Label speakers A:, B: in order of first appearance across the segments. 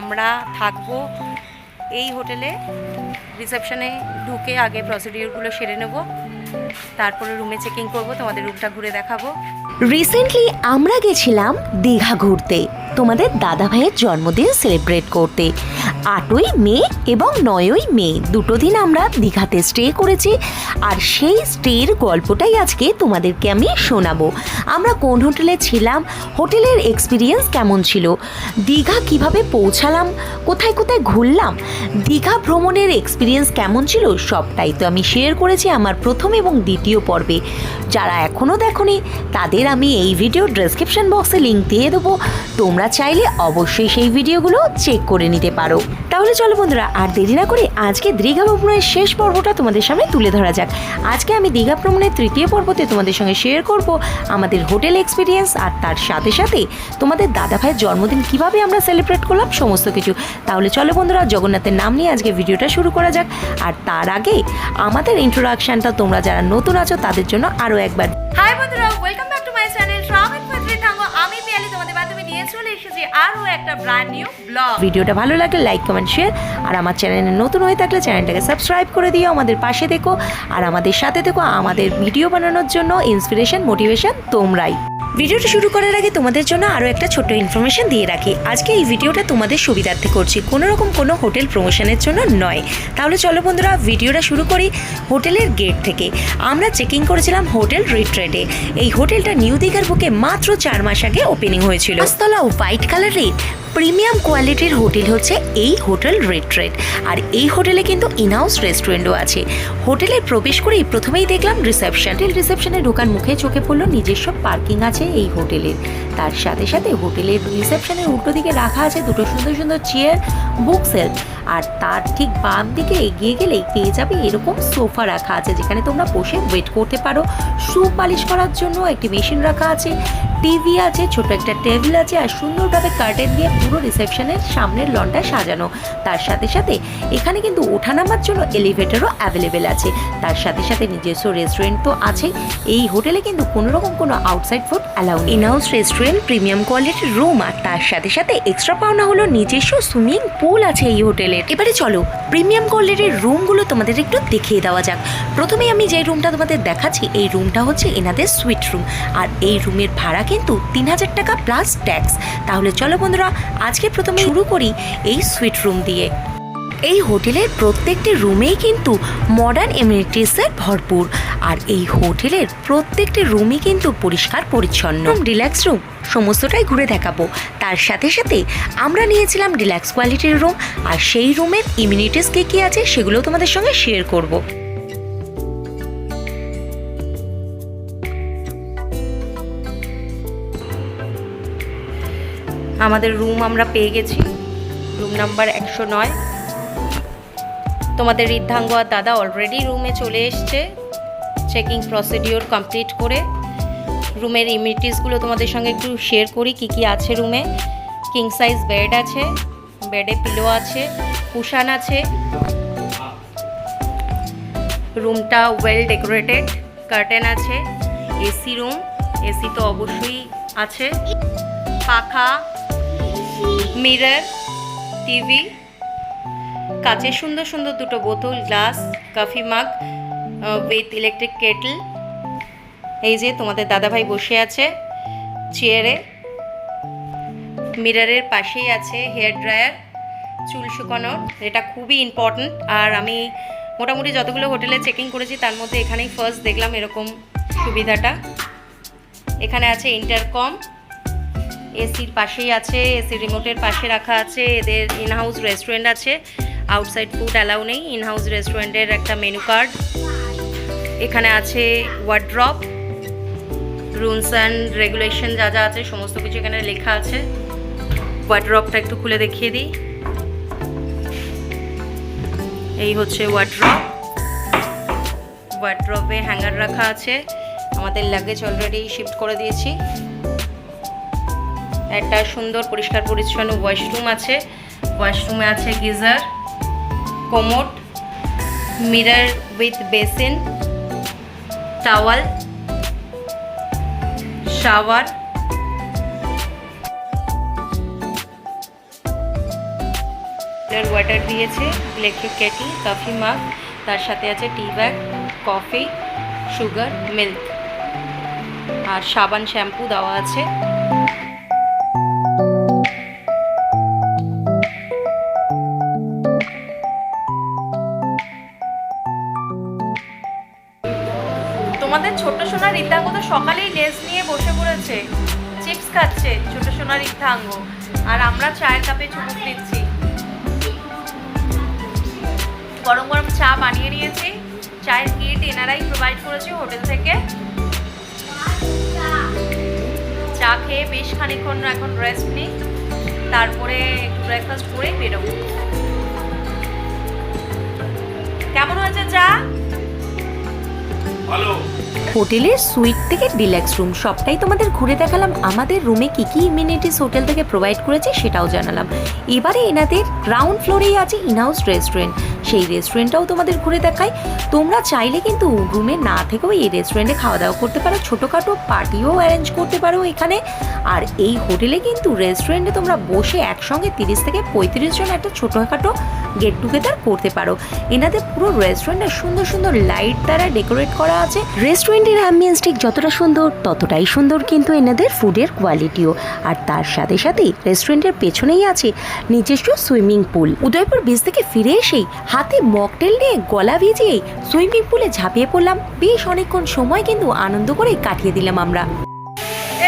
A: আমরা থাকব এই হোটেলে। রিসেপশনে ঢুকে আগে প্রসিডিওরগুলো সেরে নেব। তারপরে রুমে চেকিং করব, তোমাদের রুমটা ঘুরে দেখাবো।
B: রিসেন্টলি আমরা গেছিলাম দীঘা ঘুরতে। তোমাদের দাদা ভাইয়ের জন্মদিন সেলিব্রেট করতে। আটই মে এবং নয়ই মে দুটো দিন আমরা দীঘাতে স্টে করেছি। আর সেই স্টের গল্পটাই আজকে তোমাদেরকে আমি শোনাবো। আমরা কোন হোটেলে ছিলাম, হোটেলের এক্সপিরিয়েন্স কেমন ছিল, দীঘা কীভাবে পৌঁছালাম, কোথায় কোথায় ঘুরলাম, দীঘা ভ্রমণের এক্সপিরিয়েন্স কেমন ছিল, সবটাই তো আমি শেয়ার করেছি আমার প্রথম এবং দ্বিতীয় পর্বে। যারা এখনও দেখোনি, তাদের আমি এই ভিডিও ডেসক্রিপশন বক্সে লিঙ্ক দিয়ে দেবো। তোমরা চাইলে অবশ্যই সেই ভিডিওগুলো চেক করে নিতে পারো। তাহলে চলো বন্ধুরা, আর দেরি না করে আজকে দীঘা ভ্রমণের শেষ পর্বটা তোমাদের সামনে তুলে ধরা যাক। আজকে আমি দীঘা ভ্রমণের তৃতীয় পর্বতে তোমাদের সঙ্গে শেয়ার করব আমাদের হোটেল এক্সপিরিয়েন্স আর তার সাথে সাথে তোমাদের দাদা ভাইয়ের জন্মদিন কীভাবে আমরা সেলিব্রেট করলাম, সমস্ত কিছু। তাহলে চলো বন্ধুরা, জগন্নাথের নাম নিয়ে আজকে ভিডিওটা শুরু করা যাক। আর তার আগে আমাদের ইন্ট্রোডাকশনটা তোমরা যারা নতুন আছো, তাদের জন্য আরও একবার
A: হাই বন্ধুরা ওয়েলকাম চলে এসেছি আরও একটা ব্র্যান্ড নিউ ব্লগ
B: ভিডিওটা ভালো লাগলে লাইক কমেন্ট শেয়ার আর আমার চ্যানেলে নতুন হয়ে থাকলে চ্যানেলটাকে সাবস্ক্রাইব করে দিও, আমাদের পাশে দেখো আর আমাদের সাথে দেখো আমাদের ভিডিও বানানোর জন্য ইন্সপিরেশন মোটিভেশন তোমরাই। ভিডিওটা শুরু করার আগে তোমাদের জন্য আরও একটা ছোট্ট ইনফরমেশন দিয়ে রাখি। আজকে এই ভিডিওটা তোমাদের সুবিধার্থে করছি। কোনো রকম কোনো হোটেল প্রমোশনের জন্য নয়। তাহলে চলো বন্ধুরা, ভিডিওটা শুরু করি হোটেলের গেট থেকে। আমরা চেকিং করেছিলাম হোটেল রিট্রেটে এই হোটেলটা নিউ দিঘার বুকে মাত্র চার মাস আগে ওপেনিং হয়েছিল। পাঁচতলা হোয়াইট কালারের প্রিমিয়াম কোয়ালিটির হোটেল হচ্ছে এই হোটেল রিট্রেট আর এই হোটেলে কিন্তু ইনহাউস রেস্টুরেন্টও আছে। হোটেলে প্রবেশ করেই প্রথমেই দেখলাম রিসেপশন হোটেল রিসেপশনে ঢোকার মুখে চোখে পড়ল নিজস্ব পার্কিং আছে এই হোটেলের তার সাথে সাথে হোটেলের রিসেপশনের উল্টো দিকে রাখা আছে দুটো সুন্দর সুন্দর চেয়ার বুক সেলফ আর তার ঠিক বাম দিকে এগিয়ে গেলেই পেয়ে যাবে এরকম সোফা রাখা আছে, যেখানে তোমরা বসে ওয়েট করতে পারো। শু পালিশ করার জন্য একটি মেশিন রাখা আছে। টিভি আছে ছোট একটা টেবিল আছে আর সুন্দরভাবে কার্টেন দিয়ে পুরো রিসেপশনের সামনের লনটা সাজানো। তার সাথে সাথে এখানে কিন্তু ওঠানামার জন্য এলিভেটরও অ্যাভেলেবেল আছে। তার সাথে সাথে নিজস্ব রেস্টুরেন্ট তো আছে এই হোটেলে কিন্তু কোনো রকম কোনো outside food allow inhouse restaurant premium কোয়ালিটির রুম আর তার সাথে সাথে এক্সট্রা পাওনা হলো নিজস্ব সুইমিং পুল আছে এই হোটেলের এবারে চলো প্রিমিয়াম কোয়ালিটির রুমগুলো তোমাদের একটু দেখিয়ে দেওয়া যাক। প্রথমে আমি যে রুমটা তোমাদের দেখাচ্ছি, এই রুমটা হচ্ছে এনাদের সুইট রুম আর এই রুমের ভাড়া কিন্তু তিন হাজার টাকা প্লাস ট্যাক্স তাহলে চলো বন্ধুরা, আজকে প্রথমে শুরু করি এই সুইট রুম দিয়ে। এই হোটেলের প্রত্যেকটি রুমেই কিন্তু মডার্ন এমিনিটিসের ভরপুর। আর এই হোটেলের প্রত্যেকটি রুমই কিন্তু পরিষ্কার পরিচ্ছন্ন। রিল্যাক্স রুম সমস্তটাই ঘুরে দেখাবো। তার সাথে সাথে আমরা নিয়েছিলাম রিল্যাক্স কোয়ালিটির রুম আর সেই রুমের ইমিউনিটিস কী কী আছে সেগুলো তোমাদের সঙ্গে শেয়ার করব।
A: আমাদের রুম আমরা পেয়ে গেছি। রুম নাম্বার একশো নয়। তোমাদের ঋদ্ধাঙ্গ আর দাদা অলরেডি রুমে চলে এসছে। চেকিং প্রসিডিওর কমপ্লিট করে। রুমের ইমিউনিটিসগুলো তোমাদের সঙ্গে একটু শেয়ার করি, কি কি আছে রুমে কিং সাইজ বেড আছে বেডে পিলো আছে কুশান আছে। রুমটা ওয়েল ডেকোরেটেড কার্টেন আছে এসি রুম এসি তো অবশ্যই আছে। পাখা মিরর, টিভি, কাচের সুন্দর সুন্দর দুটো বোতল, glass, coffee mug with electric kettle এই যে তোমাদের দাদাভাই বসে আছে চেয়ারে মিররের পাশেই আছে হেয়ার ড্রায়ার চুল শুকানোর এটা খুবই ইম্পর্ট্যান্ট আর আমি মোটামুটি যতগুলো হোটেলে চেকিং করেছি, তার মধ্যে এখানেই ফার্স্ট দেখলাম এরকম সুবিধাটা। এখানে আছে ইন্টারকম এসির পাশেই আছে, এসি রিমোটের পাশে রাখা আছে, এদের ইনহাউস রেস্টুরেন্ট আছে। আউটসাইড ফুড অ্যালাউ নেই ইনহাউস রেস্টুরেন্টের একটা মেনু কার্ড এখানে আছে ওয়ার্ড্রপ রুলস অ্যান্ড রেগুলেশন যা যা আছে, সমস্ত কিছু এখানে লেখা আছে। ওয়ার্ড্রপটা একটু খুলে দেখিয়ে দিই। এই হচ্ছে ওয়ার্ড্রপ ওয়ার্ড্রপে হ্যাঙ্গার রাখা আছে। আমাদের লাগেজ অলরেডি শিফট করে দিয়েছি। একটা সুন্দর, পরিষ্কার, পরিচ্ছন্ন ওয়াশরুম আছে। ওয়াশরুমে আছে geyser commode mirror with basin towel shower water দিয়েছে ইলেকট্রিক কেটলি কফি মাগ তার সাথে আছে tea bag coffee sugar milk আর সাবান শ্যাম্পু দেওয়া আছে। সকালেই লেজ নিয়ে বসে পড়েছে। চিপস খাচ্ছে, ছোট সোনা রিদ্ধাঙ্গ আর আমরা চায়ের কাপে চুমুক দিচ্ছি। গরম গরম চা বানিয়ে নিয়েছি। চায়ের কিট এনারাই প্রোভাইড করেছে হোটেল থেকে। চা খেয়ে বেশ খানিক্ষণ এখন রেস্ট নিই। তারপরে একটু ব্রেকফাস্ট করে বেরোবো। কেমন হয়েছে চা?
C: ভালো।
B: হোটেলের সুইট থেকে ডিল্যাক্স রুম সবটাই তোমাদের ঘুরে দেখালাম। আমাদের রুমে কি কি ইমিউনিটিস হোটেল থেকে প্রোভাইড করেছে সেটাও জানালাম। এবারে এনাদের গ্রাউন্ড ফ্লোরেই আছে ইনহাউস রেস্টুরেন্ট সেই রেস্টুরেন্টটাও তোমাদের ঘুরে দেখাই তোমরা চাইলে কিন্তু রুমে না থেকেও এই রেস্টুরেন্টে খাওয়া দাওয়া করতে পারো। ছোটোখাটো পার্টিও অ্যারেঞ্জ করতে পারো এখানে। আর এই হোটেলে কিন্তু রেস্টুরেন্টে তোমরা বসে একসঙ্গে তিরিশ থেকে পঁয়ত্রিশ জন একটা ছোটোখাটো গেট টুগেদার করতে পারো। এনাদের পুরো রেস্টুরেন্টটা সুন্দর সুন্দর লাইট দ্বারা ডেকোরেট করা আছে। রেস্টুরেন্টের অ্যাম্বিয়েন্স ঠিক যতটা সুন্দর, ততটাই সুন্দর কিন্তু এনাদের ফুডের কোয়ালিটিও আর তার সাথে সাথেই রেস্টুরেন্টের পেছনেই আছে নিজস্ব সুইমিং পুল উদয়পুর বিচ থেকে ফিরে এসেই হাতে মকটেল নিয়ে গলা ভিজিয়েই সুইমিং পুলে ঝাঁপিয়ে পড়লাম। বেশ অনেকক্ষণ সময় কিন্তু আনন্দ করে কাটিয়ে দিলাম আমরা।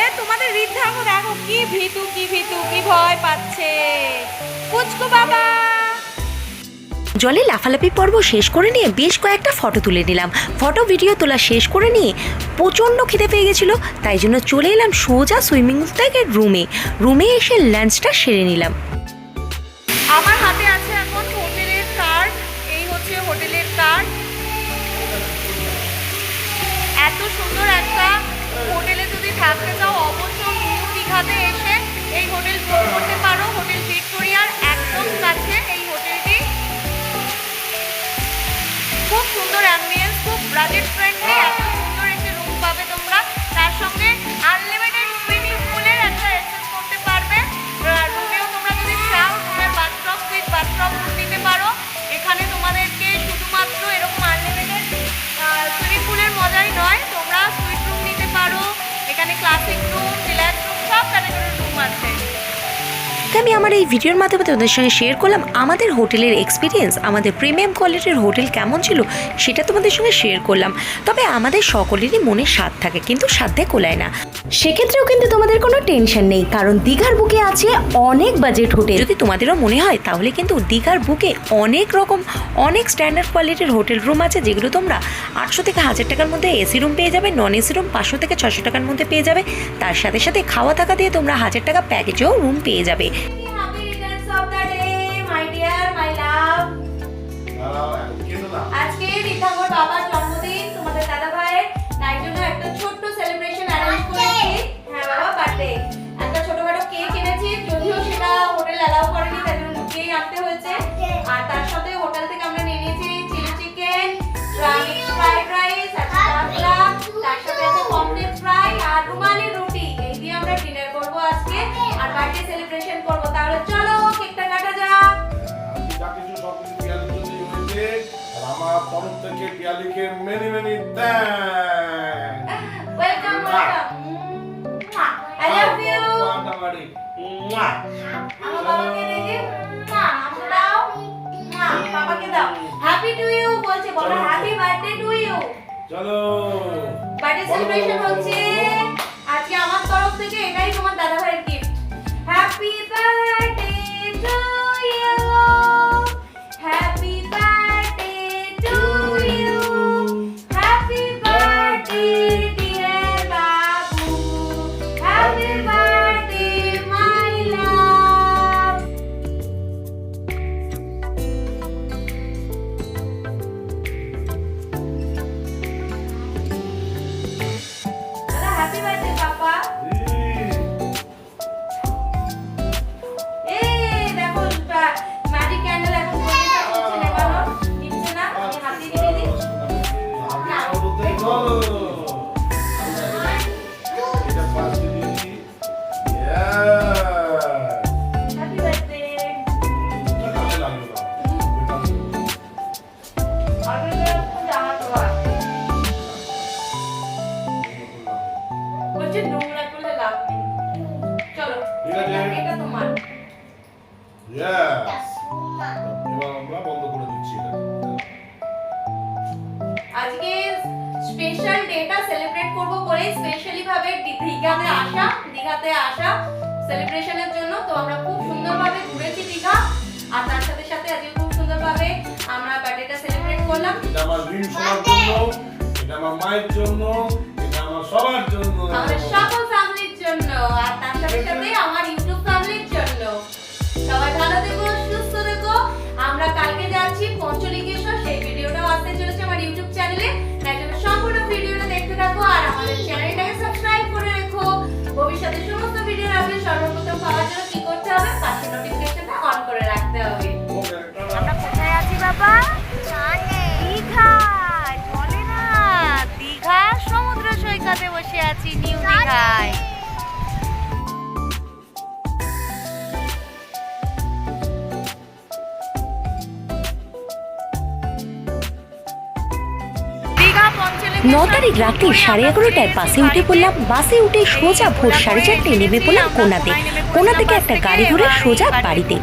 A: এ তোমাদের রিদ্ধাঙ্গ দেখো কি ভীতু কি ভীতু কি ভয় পাচ্ছে? পুচকু বাবা!
B: জলে লাফালাফি পর্ব শেষ করে নিয়ে বেশ কয়েকটা ফটো তুলে নিলাম। ফটো ভিডিও তোলা শেষ করে নিয়ে প্রচণ্ড খিদে পেয়ে গেছিল তাই জন্য চলে এলাম সোজা সুইমিং থেকে রুমে। রুমে এসে লাঞ্চটা সেরে নিলাম।
A: দীঘাতে এসে এই হোটেল বুক করতে পারো। হোটেল ভিক্টোরিয়ার একদম কাছে এই হোটেলটি। খুব সুন্দর অ্যাম্বিয়েন্স খুব বাজেট ফ্রেন্ডলি এত সুন্দর একটি রুম পাবে তোমরা। তার সঙ্গে আনলিমিটেড সুইমিং পুলের একটা অ্যাক্সেস করতে পারবে। রুমেও তোমরা যদি চাও রুমের বাথটব উইথ বাথটব নিতে পারো। এখানে তোমাদেরকে শুধুমাত্র এরকম আনলিমিটেড সুইমিং পুলের মজাই নয়, তোমরা সুইট রুম নিতে পারো। এখানে ক্লাসিক রুম রুম রুম আছে
B: তো আমি আমার এই ভিডিওর মাধ্যমে তোমাদের সঙ্গে শেয়ার করলাম আমাদের হোটেলের এক্সপিরিয়েন্স আমাদের প্রিমিয়াম কোয়ালিটির হোটেল কেমন ছিল সেটা তোমাদের সঙ্গে শেয়ার করলাম। তবে আমাদের সকলেরই মনে স্বাদ থাকে, কিন্তু সাধ্যে কোলায় না। সেক্ষেত্রেও কিন্তু তোমাদের কোনো টেনশন নেই, কারণ দীঘার বুকে আছে অনেক বাজেট হোটেল যদি তোমাদেরও মনে হয়, তাহলে কিন্তু দীঘার বুকে অনেক রকম, অনেক স্ট্যান্ডার্ড কোয়ালিটির হোটেল রুম আছে, যেগুলো তোমরা আটশো থেকে হাজার টাকার মধ্যে এসি রুম পেয়ে যাবে নন এসি রুম পাঁচশো থেকে ছশো টাকার মধ্যে পেয়ে যাবে। তার সাথে সাথে খাওয়া থাকা দিয়ে তোমরা হাজার টাকা প্যাকেজেও রুম পেয়ে যাবে।
A: থেকে
C: পিয়ালিকে many, many thanks.
A: Welcome welcome I love you
C: ফাটাফাটি। মুয়া।
A: আমার বাবাকে দেখি মা আমাকে দাও। মা বাবাকে দাও। হ্যাপি টু ইউ বলছে বলো হ্যাপি বার্থডে টু ইউ
C: চলো।
A: বার্থডে সেলিব্রেশন হচ্ছে। আজকে আমার তরফ থেকে এটাই তোমার দাদা ভাইয়ের গিফট হ্যাপি বার্থডে আজকে স্পেশাল ডেটা সেলিব্রেট করব বলে স্পেশালি ভাবে দীঘাতে আসা। দীঘাতে আসা সেলিব্রেশনের জন্য তো আমরা খুব সুন্দরভাবে ঘুরেছি দীঘা। আর তার সাথে সাথে আজকে খুব সুন্দরভাবে আমরা বার্থডেটা সেলিব্রেট করলাম।
C: এটা আমার শোনার জন্য এটা আমার মায়ের জন্য এটা আমার সবার জন্য।
A: আমাদের সকল ফ্যামিলির জন্য আর তার সাথে সাথে আমার ইউটিউব ফ্যামিলির জন্য। সবাই ভালো থেকো সুস্থ থেকো। আমরা কালকে যাচ্ছি।
B: বসে আছি নিউ দীঘায়। ন তারিখ রাত্রি সাড়ে এগারোটায় বাসে উঠে পড়লাম বাসে উঠে সোজা ভোর সাড়ে চারটে নেমে পড়লাম কোনাতে। কোনা থেকে একটা গাড়ি ধরে সোজা বাড়িতে।